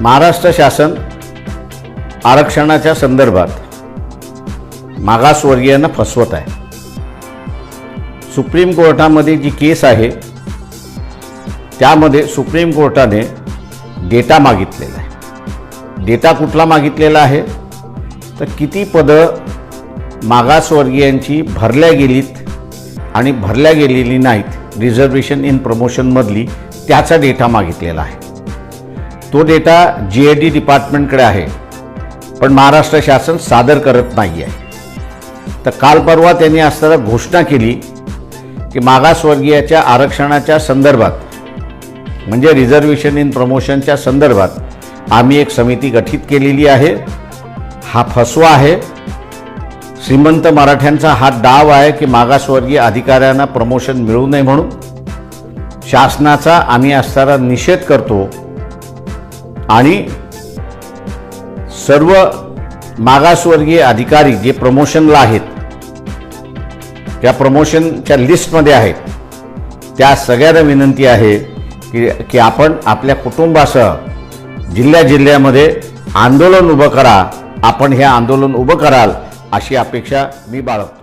महाराष्ट्र शासन आरक्षणाच्या संदर्भात मागासवर्गीयांना फसवत आहे. सुप्रीम कोर्टामध्ये जी केस आहे त्यामध्ये सुप्रीम कोर्टाने डेटा मागितलेला आहे. डेटा कुठला मागितलेला आहे? तर किती पदं मागासवर्गीयांची भरल्या गेलीत आणि भरल्या गेलेली नाहीत रिझर्वेशन इन प्रमोशनमधली त्याचा डेटा मागितलेला आहे. तो डेटा जी ए डी डिपार्टमेंटकडे आहे. पण महाराष्ट्र शासन सादर करत नाही आहे तर काल परवा त्यांनी असताना घोषणा केली की मागासवर्गीयाच्या आरक्षणाच्या संदर्भात म्हणजे रिझर्वेशन इन प्रमोशनच्या संदर्भात आम्ही एक समिती गठीत केलेली आहे. हा फसवा आहे. श्रीमंत मराठ्यांचा हा डाव आहे की मागासवर्गीय अधिकाऱ्यांना प्रमोशन मिळू नये म्हणून. शासनाचा आम्ही असताना निषेध करतो आणि सर्व मागासवर्गीय अधिकारी जे प्रमोशनला आहेत त्या प्रमोशनच्या लिस्टमध्ये आहेत त्या सगळ्यांना विनंती आहे की की आपण आपल्या कुटुंबासह जिल्ह्या जिल्ह्यामध्ये आंदोलन उभं करा आपण हे आंदोलन उभं कराल अशी अपेक्षा मी बाळगतो.